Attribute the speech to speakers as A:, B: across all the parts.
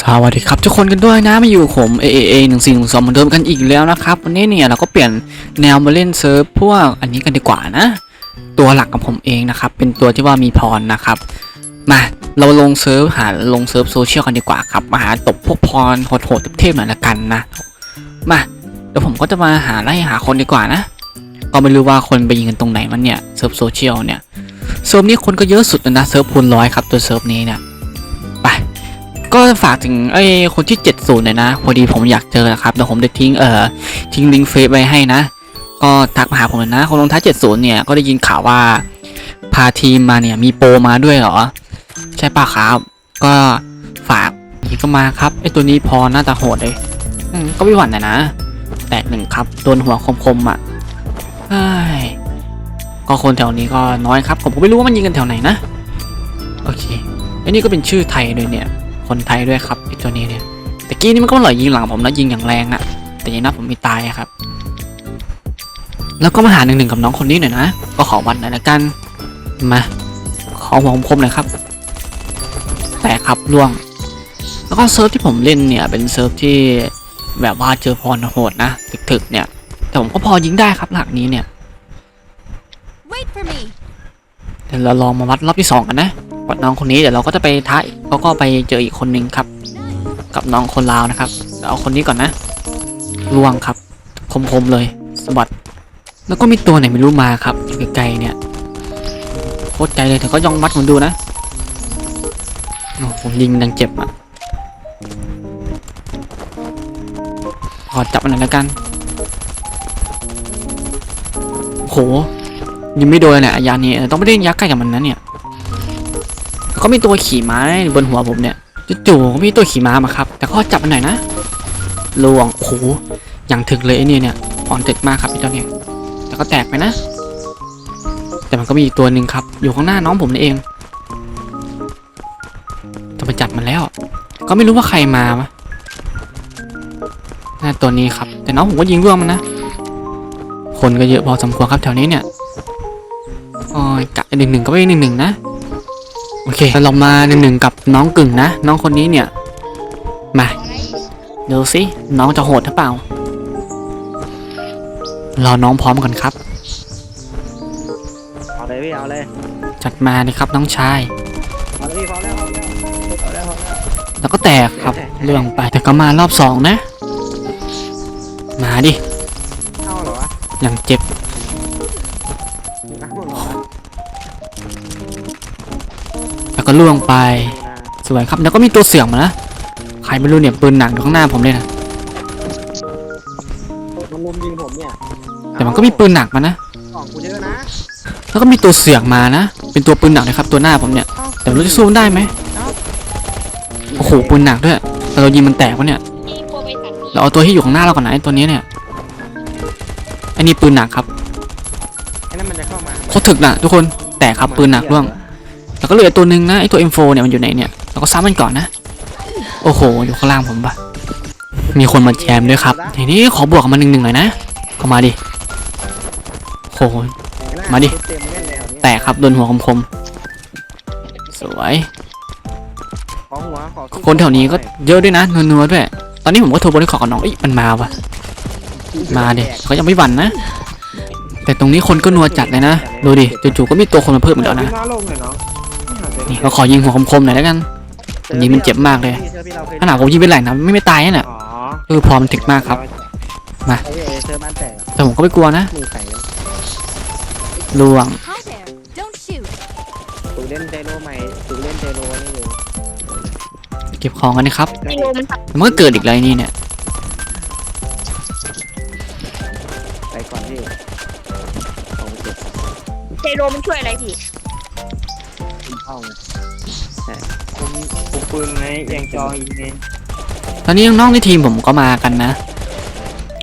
A: สวัสดีครับทุกคนกันด้วยนะมาอยู่ผม AAA 1 4 1 2เหมือนเดิมกันอีกแล้วนะครับวันนี้เนี่ยเราก็เปลี่ยนแนวมาเล่นเซิร์ฟพวกอันนี้กันดีกว่านะ ตัวหลักของผมเองนะครับ เป็นตัวที่ว่ามีพรนะครับ มาเราลงเซิร์ฟหาลงเซิร์ฟโซเชียลกันดีกว่าครับมาหาตบพวกพรโหดๆเทพๆหน่อยละกันนะ มาเดี๋ยวผมก็จะมาหาไล่หาคนดีกว่านะก็ไม่รู้ว่าคนไปยิงกันตรงไหนมันเนี่ยเซิร์ฟโซเชียลเนี่ยเซิร์ฟนี้คนก็เยอะสุดนะเซิร์ฟคูณร้อยครับตัวเซิร์ฟนี้เนี่ย ก็ฝากถึงไอ้คนที่ 70หน่อยนะ พอดีผมอยากเจอนะครับเดี๋ยวผมจะทิ้งเอ่อทิ้งลิงก์เฟซไว้ให้นะ ก็ทักมาหาผมเลยนะ คนลงท้าย70 เนี่ยก็ได้ยินข่าวว่าพาทีมมาเนี่ยมีโปรมาด้วยเหรอ ใช่ป่ะครับ ก็ฝากนี่ก็มาครับไอ้ตัวนี้พอหน้าตาโหดเลยอืมก็ไม่หวั่นนะนะ แตกหนึ่งครับโดนหัวคมๆอะเฮ้ก็คนแถวนี้ก็น้อยครับ ผมก็ไม่รู้ว่ามันยิงกันแถวไหนนะ โอเคไอ้นี่ก็เป็นชื่อไทยเลยเนี่ย คนไทยด้วยครับไอ้ตัวนี้เนี่ยตะกี้นี่มันก็หล่อยยิงหลังผมนะยิงอย่างแรงอะแต่ยังนับผมไม่ตายอะครับ แล้วก็มาหาหนึ่งหนึ่งกับน้องคนนี้หน่อยนะ ก็ขอวัดหน่อยละกัน มา ขอหัวคมๆหน่อยครับ แต่ครับล่วง แล้วก็เซิร์ฟที่ผมเล่นเนี่ยเป็นเซิร์ฟที่แบบว่าเจอพรโหดนะถึกๆเนี่ย แต่ผมก็พอยิงได้ครับหลักนี้เนี่ย
B: Wait for me.
A: เดี๋ยวเราลองมาวัดรอบที่สองกันนะ กับน้องคนนี้เดี๋ยวเราก็จะไปท้ายเขาก็ไปเจออีกคนนึงครับ กับน้องคนลาวนะครับเอาคนนี้ก่อนนะล่วงครับคมๆเลยสะบัดแล้วก็มีตัวไหนไม่รู้มาครับอยู่ไกลๆเนี่ยโคตรไกลเลยแต่ก็ยองวัดผมดูนะโอ้ผมยิงดังเจ็บอะขอจับมันหน่อยแล้วกันโหยิงไม่โดนเลยเนี่ยานนี้ต้องไม่ได้ยักษ์ใกล้กับมันนะเนี่ย ก็มีตัวขี่ม้าบนหัวผมเนี่ยจู่ๆก็มีตัวขี่ม้ามาครับ แต่ก็จับมันหน่อยนะลวงโอ้โหอย่างถึกเลยไอ้เนี่ยเนี่ยอ่อนถึกมากครับไอ้เจ้าเนี่ยแต่ก็แตกไปนะ แต่มันก็มีอีกตัวหนึ่งครับ อยู่ข้างหน้าน้องผมนี่เองต้องไปจับมันแล้ว ก็ไม่รู้ว่าใครมาวะน่าตัวนี้ครับ แต่น้องผมก็ยิงร่วงมันนะ คนก็เยอะพอสมควรครับแถวนี้เนี่ยโอ้ยกะหนึ่งหนึ่งก็ไม่หนึ่งหนึ่งนะ โอเคเรามาหนึ่งหนึ่งกับน้องกึ่งนะ น้องคนนี้เนี่ย มาดูสิน้องจะโหดหรือเปล่า รอน้องพร้อมก่อนครับ
C: เอาเลยพี่เอาเลย
A: จัดมาเลยครับน้องชาย
C: เอาเลยพี่พร้อมแล้วพร้อมแล้วเอาแล้วพร้อมแล้ว
A: แล้วก็แตกครับเรื่องไปแต่ก็มารอบสองนะ มาดิ
C: เอาเหรอวะ
A: อย่างเจ็บ แล้วก็ล่วงไป
C: ดูนะ
A: สวยครับ แล้วก็มีตัวเสี่ยงมานะ ใครไม่รู้เนี่ยปืนหนักอยู่ข้างหน้าผมเลยนะ
C: มันลุมยิงผมเนี่ย
A: แต่มันก็มีปืนหนักมานะ
C: ของกูเยอะนะ
A: แล้วก็มีตัวเสี่ยงมานะ เป็นตัวปืนหนักนะครับตัวหน้าผมเนี่ย แต่ไม่รู้จะสู้มันได้ไหมโอ้โหปืนหนักด้วย แต่เรายิงมันแตกวะเนี่ย เราเอาตัวที่อยู่ข้างหน้าเราก่อนนะไอ้ตัวนี้เนี่ย อันนี้ปืนหนักครับ
C: ไอ้นั่นมันจะเข้ามา
A: โคตรถึกนะทุกคน แตกครับปืนหนักร่วง แล้วก็เหลือตัวหนึ่งนะไอตัว M4 เนี่ยมันอยู่ไหนเนี่ยเราก็ซ้ำมันก่อนนะ โอ้โห อยู่ข้างล่างผมปะมีคนมาแจมด้วยครับทีนี้ขอบวกมันหนึ่งหนึ่งหน่อยนะเข้ามาดิโอ้โหมาดิ แตกครับโดนหัวคมๆสวยคนแถวนี้ก็เยอะด้วยนะนัวๆด้วย ตอนนี้ผมก็โทรบริขอกับน้องเอ้ยมันมาวะมาดิเขายังไม่หวั่นนะ แต่ตรงนี้คนก็นัวจัดเลยนะ ดูดิจู่ๆก็มีตัวคนมาเพิ่มอีกแล้วนะ
C: พี่มนะ
A: นี่เราขอยิงหัวคมๆหน่อยแล้วกันอันนี้มันเจ็บมากเลย
C: เจอพี่เราเคย
A: ขนาดผมยิงเป็นแหล่งนะไม่ไม่ตายนะเนี่ย
C: อ๋อ
A: เออพอมันถึกมากครับ มา
C: เอ้ยเอ้ยเจอบ้านแตกอะ
A: แต่ผมก็ไม่กลัวนะ
C: มือไก่
A: ลวง
B: Hi there. Don't shoot.
C: ตูเล่นเจโรใหม่ตูเล่นเจโรนี่อยู่
A: เก็บของกันนะครับ
B: ไอโรมัน
A: แต่มันก็เกิดอีกเลยนี่เนี่ย
C: ไปก่อนพี่ของเจ็บ
B: ไอโรมันช่วยอะไรพี่
C: เข้าไงแต่ผมผมปืนไงเอียงจออีกไง
A: ตอนนี้น้องๆในทีมผมก็มากันนะ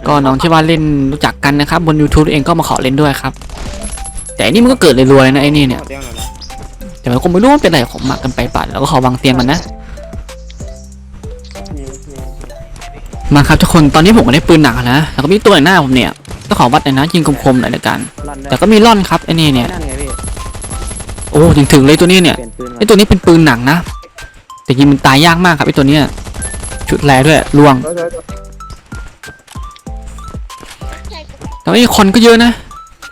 A: ก็น้องที่ว่าเล่นรู้จักกันนะครับ บน YouTube เองก็มาขอเล่นด้วยครับ แต่อันนี่มันก็เกิดรัวๆเลยนะไอ้นี่เนี่ย
C: อาเตียงหน่อยนะ
A: แต่มันคงไม่รู้ว่าเป็นอะไรของหมักกันไปปัดแล้วก็ขอวางเตียงกันนะ
C: นี่นี่
A: มาครับทุกคน ตอนนี้ผมก็ได้ปืนหนักนะ แล้วก็มีตัวหน้าผมเนี่ยก็ขอวัดหน่อยนะยิงคมๆหน่อยละกัน
C: ลั่นได้
A: แต่ก็มีล่อนครับไอ้นี่เนี่ย
C: นั่นไงพี่
A: โอ้ยังถึงเลยตัวนี้เนี่ย
C: เปลี่ยนปืนก่อน
A: ไอ้ตัวนี้เป็นปืนหนักนะ แต่ยิงมันตายยากมากครับไอ้ตัวเนี้ยชุดแรด้วยล่วง
C: เดี๋ยวเดี๋ยวเดี๋ยว
A: แต่ว่าไอ้คนก็เยอะนะ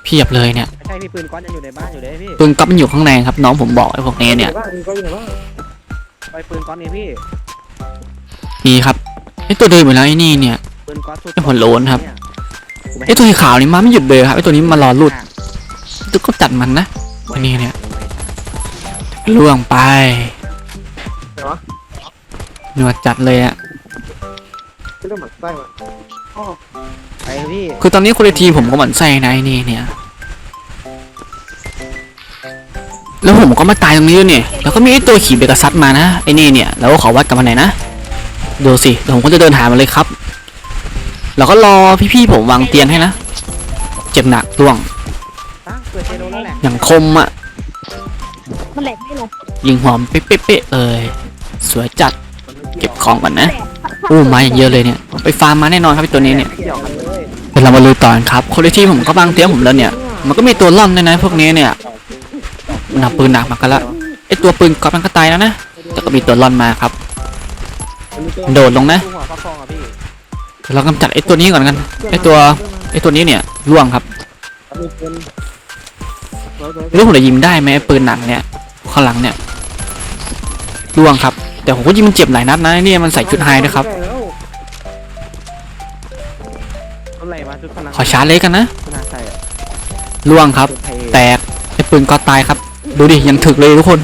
A: เพียบเลยเนี่ย
D: ไม่ใช่พี่ปืนก้อนยังอยู่ในบ้านอยู่เลยพี่
A: ปืนก๊อปมันอยู่ข้างในครับ น้องผมบอกไอ้พวกนี้เนี่ย
C: บ้านก็อยู่ในบ้าน
D: ไปปืนก้อนนี่พี่
A: มีครับไอ้ตัวเดินไปแล้วไอ้นี่เนี่ย
D: ปืนก้อนสุด
A: ไอ้หัวโล้นครับ
D: เนี่ย
A: ไอ้ตัวสีขาวนี่มาไม่หยุดเลยครับไอ้ตัวนี้มารอลุดตัวก็จัดมันนะไอ้นี่เนี่ย ล่วงไป
C: เดี๋ยววะ
A: หนวดจัดเลยอะ
C: ที่เรื่องหมักไส้มา
D: ไปพี่
A: คือตอนนี้คนในทีมผมก็หมั่นไส้นะไอ้นี่เนี่ย แล้วผมก็มาตายตรงนี้ด้วยเนี่ย แล้วก็มีไอ้ตัวขี่เบกัสซัสมานะไอ้นี่เนี่ยแล้วก็ขอวัดกับมันหน่อยนะ ดูสิเดี๋ยวผมก็จะเดินหามันเลยครับ แล้วก็รอพี่ๆผมวางเตียงให้นะ เจ็บหนักร่วง
D: ตั้งเปิดเจโรแล้วแหละ
A: อย่างคมอะ ยิงหอมเป๊ะๆเลย สวยจัดเก็บของก่อนนะอู้มาอย่างเยอะเลยเนี่ยไปฟาร์มมาแน่นอนครับไอตัวนี้เนี่ย
D: เกี่ยวกันลย
A: เดี๋ยวเรามาลุยต่อนครับคนที่ผมก็วางเตียผมแล้วเนี่ย มันก็มีตัวล่อนด้วยนะพวกนี้เนี่ยมันเอาปืนหนักมากันละไอตัวปืนกอมันก็ตายแล้วนะแต่ก็มีตัวล่อนมาครับ โดดลงนะเดี๋ยวเรากำจัดไอตัวนี้ก่อนกันไอตัวไอตัวนี้เนี่ยล่วงครับรู้ผมจะยิงได้ไหมไอปืนหนักเนี่ยข้างหลังเนี่ย ล่วงครับ แต่ผมก็ยิงมันเจ็บหลายนัดนะไอ้เนี่ยมันใส่ชุดไฮด้วยครับ
D: อะไรมาชุดพลัง
A: ขอชาร์จเลยกันนะ
D: ขนาดใส่อะ
A: ล่วงครับ
D: ชุดไทย
A: แตกไอ้ปืนก็ตายครับ ดูดิยังถึกเลยทุกคน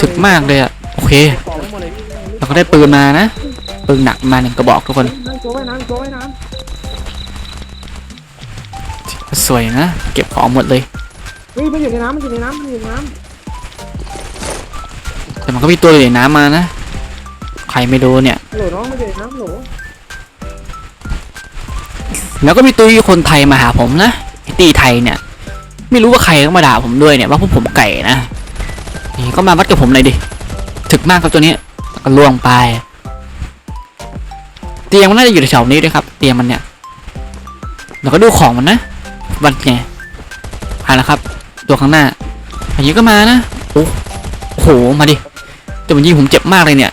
A: ถึกมากเลยอะโอเค
D: กองทั้งหมดเลยพี่
A: เราก็ได้ปืนมานะ ปืนหนักมาหนึ่งกระบอกทุกคน
C: น้ำโจ้ไว้น้ำโจ้ไว้น้
A: สวยนะ เก็บของหมดเลยำ
C: เฮ้ยมันอยู่ในน้ำมันอยู่ในน้ำมันอยู่ในน้
A: แต่มันก็มีตัวอยู่ในน้ำมานะ ใครไม่รู้เนี่ยำ
C: โหลน้องมันอยู่ในน้ำโหล
A: แล้วก็มีตัวคนไทยมาหาผมนะไอ้ตีไทยเนี่ย ไม่รู้ว่าใครก็มาด่าผมด้วยเนี่ยว่าพวกผมไก่นะนี่ก็มาวัดกับผมหน่อยดิถึกมากครับตัวนี้แล้วก็ล่วงไป เตียงมันน่าจะอยู่แถวๆนี้ด้วยครับ เตียงมันเนี่ยแล้วก็ดูของมันนะวันไงผ่านแล้วครับ ตัวข้างหน้าอันนี้ก็มานะโอ้โอ้โหมาดิ แต่มันยิงผมเจ็บมากเลยเนี่ย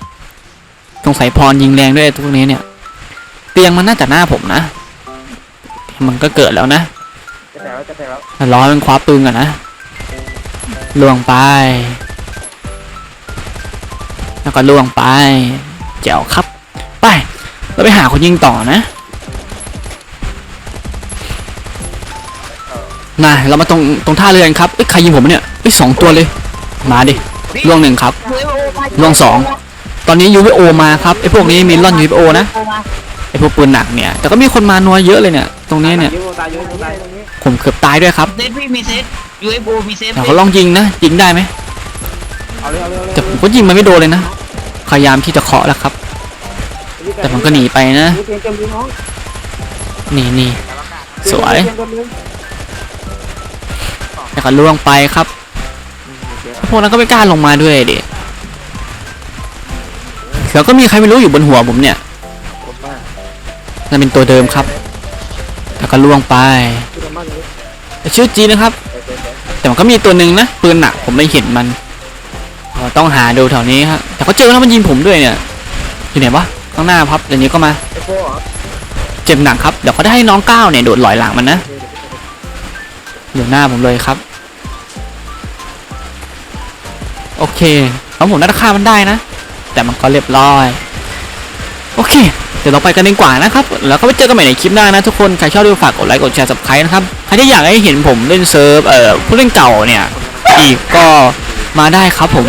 A: สงสัยพรยิงแรงด้วยตัวนี้เนี่ย เตียงมันน่าจะหน้าผมนะ มันก็เกิดแล้วนะ
C: จะแตกแล้วจะแตกแล้ว
A: ร้อมันคว้าปืนก่อนนะล่วงไป แล้วก็ล่วงไปเจ๋วครับ ไป เราไปหาคนยิงต่อนะมาเรามาตรงตรงท่าเรือกันครับเอ้ยใครยิงผมเนี่ยเอ้ยสองตัวเลย มาดิ ล่วงหนึ่งครับ ล่วงสอง ตอนนี้ยูวโอมาครับไอพวกนี้มีล่อนยูวโอนะไอพวกปืนหนักเนี่ย แต่ก็มีคนมานัวเยอะเลยเนี่ย ตรงนี้เนี่ย
C: ยูตายยูตายตรงนี้
A: ผมเกือบตายด้วยครับ
E: เซฟพี่มีเซฟ UFO มีเซฟ
A: แต่เขาลองยิงนะ ยิงได้ไหม
C: เอาเลยเอาเลยเอาเลย
A: แต่ผมก็ยิงมันไม่โดนเลยนะ พยายามที่จะเคาะแล้วครับ แต่มันก็หนีไปนะ
C: เตรียมเตรียมยิงน้อง
A: นี่นี่สวย
C: เตรีมเตรีมเตรียม
A: แล้วก็ล่วงไปครับ พวกนั้นก็ไม่กล้าลงมาด้วยดิแล้วก็มีใครไม่รู้อยู่บนหัวผมเนี่ยนั่นเป็นตัวเดิมครับ แล้วก็ล่วงไป ชื่อจีนะครับ แต่มันก็มีตัวหนึ่งนะปืนหนักผมไม่เห็นมัน ต้องหาดูแถวนี้ครับแต่เขาเจอแล้วมันยิงผมด้วยเนี่ย อยู่ไหนวะ ข้างหน้าพับเดี๋ยวนี้ก็มา
C: เจ็
A: บหนักครับ เดี๋ยวเขาได้ให้น้องก้าวเนี่ยโดดลอยหลังมันนะอยู่หน้าผมเลยครับ โอเคเอาผมน่าจะฆ่ามันได้นะ แต่มันก็เรียบร้อย โอเค เดี๋ยวเราไปกันดีกว่านะครับ แล้วก็ไปเจอกันใหม่ในคลิปหน้านะทุกคน ใครชอบดูฝากกดไลค์กดแชร์สับสไครต์นะครับ ใครที่อยากให้เห็นผมเล่นเซิร์ฟเอ่อผู้เล่นเก่าเนี่ย อีกก็มาได้ครับผม